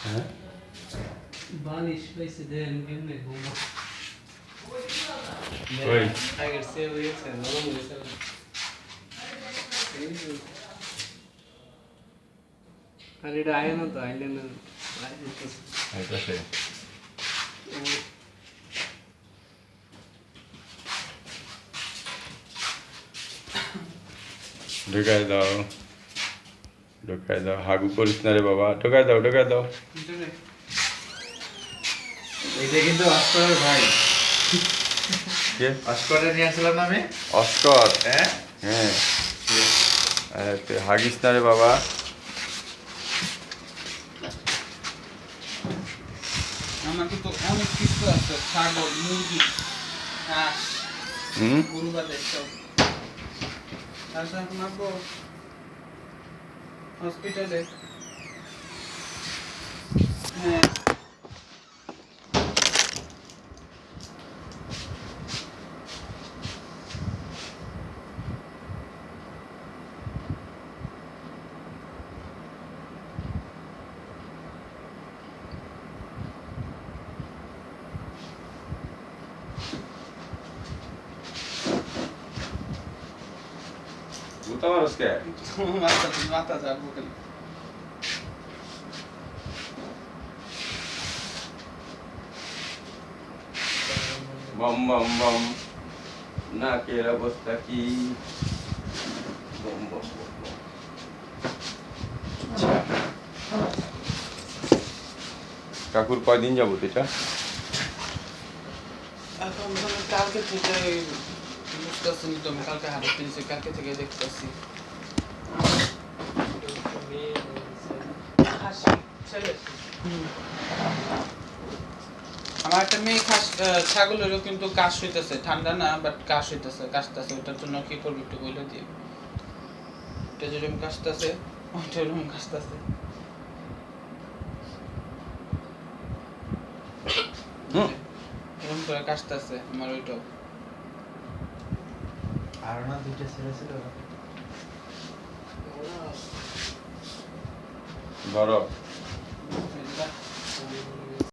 হ্যাঁ বালিশ পাইছে দেন কেমনে ঘুমা ওই। আগের সে হয়েছে নরম হয়েছে আর এটা আয় না তো আইলে না আয় যেতেছে। আইতাছে ও- ঢুকাই দাও ঢুকাই দাও হাগু করিস না রে বাবা ঢুকাই দাও ঢুকাই দাও। এইটা কিন্তু অস্করের ভাই। কে? অস্করে নিয়ে আসলাম না আমি। অস্কর? হ্যাঁ। হ্যাঁ। তুই হাগিস না রে বাবা। আমাকে তো অনেক কিছু আছে ছাগল মুরগি হাঁস হুম? গরু বাদে সব। এখন আসব হসপিটালে। হ্যাঁ। বুঝতে পারস কে মাথা মাথা যাব খালি বম বম বম নাকের অবস্থা কি বম বম বম বম। কাকুর কয়দিন যাব এটা এখন কালকে থেকে বুঝতেছি তো আমি কালকে হাতে কিনছি কালকে থেকে দেখতেছি। আমার একটা মেয়ে খাস ছাগলেরও কিন্তু কাশ হইতেছে ঠান্ডা না বাট কাশ হইতেছে কাশতেছে ওটার জন্য কি করব একটু বলে দিয়ে এটা যেরকম কাশতেছে ওইটা এরকম কাশতেছে। এরকম করে কাশতেছে আমার ওইটাও। আর না দুইটা ছেলে ছিল ধরো।